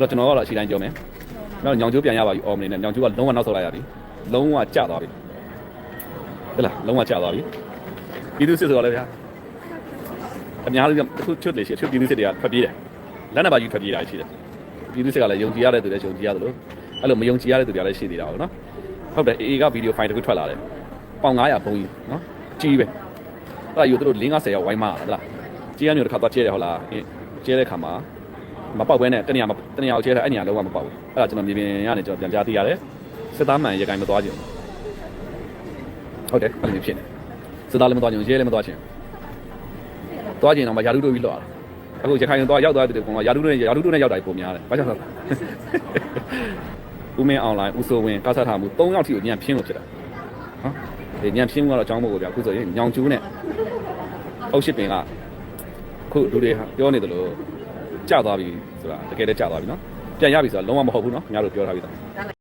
အဲ့တော့ကျွန်တော်ကတော့အချိန်တိုင်းပြောမယ်နောက်ညောင်ကျိုးပြန်ရပါပြီအော်မနေနဲ့ညောင်ကျိုးကလုံးဝနောက်ဆုတ်လိုက်ရပြီလုံးဝကျသွားပြီဟုတ်လားလုံးဝကျသွားပြီပြည်သူစစ်ဆိုတော့လည်းဗျာအများကြီးအခုချွတ်လေရှိချွတ်ပြည်သူစစ်တွေကဖက်ပြေးတယ်လက်နက်ပါကြီးဖက်ပြေးတာရှိတယ်ပြည်သူစစ်ကလည်းယုံကြည်ရတဲ့သူလည်းယုံကြည်ရတယ်လို့အဲ့လိုမယုံကြည်ရတဲ့သူတွေလည်းရှိသေးတာပေါ့နော်ဟုတ်တယ်အေအေကဗီဒီယိုဖိုင်တစ်ခုထွက်လာတယ်ပေါင်900ဘုံကြီးနော်ကြီးပဲအဲ့ဒါယူတို့50ရောက်ဝိုင်းမဟုတ်လားကြီးရမျိုးတစ်ခါသွားကျဲတယ်ဟုတ်လားကျဲတဲ့ခါမှာ မပေါက်ဘဲနဲ့တနေရာမတနေရာအောင်ကျဲတာအဲ့နေရာလုံးဝမပေါက်ဘူးအဲ့ဒါကျွန်တော်မြေပြင်ရနေကျွန်တော်ပြန်ကြားသိရတယ်စစ်သားမှန်ရေကိုင်းမသွားချင်ဘူးဟုတ်တယ်အဲ့လိုမျိုးဖြစ်နေစစ်သားလည်းမသွားချင်ဘူးရဲလည်းမသွားချင်ဘူးသွားချင်တော့မယာရုတို့ပြီးလော့တာအခုရခိုင်တော့ရောက်သွားတဲ့ကောင်ကယာရုတို့နဲ့ယာရုတို့နဲ့ရောက်တာပုံများတယ်ဘာကြောင့်လဲဦးမင်းအွန်လိုင်းဦးစိုးဝင်းကားဆက်ထားမှု၃ယောက်ထိကိုညံဖင်းလို့ဖြစ်တာနော်ဒီညံဖင်းမှုကတော့အကြောင်းမို့ကိုဗျာအခုဆိုရင်ညောင်ကျူးနဲ့အုတ်ရှိပင်ကခုလူတွေဟာပြောနေတယ်လို့ ကျသွားပြီဆိုတာတကယ်လည်းကျသွားပြီနော်ပြန်ရပြီဆိုတာလုံးဝမဟုတ်ဘူးနော်ခင်ဗျားတို့ပြောထားပြီသား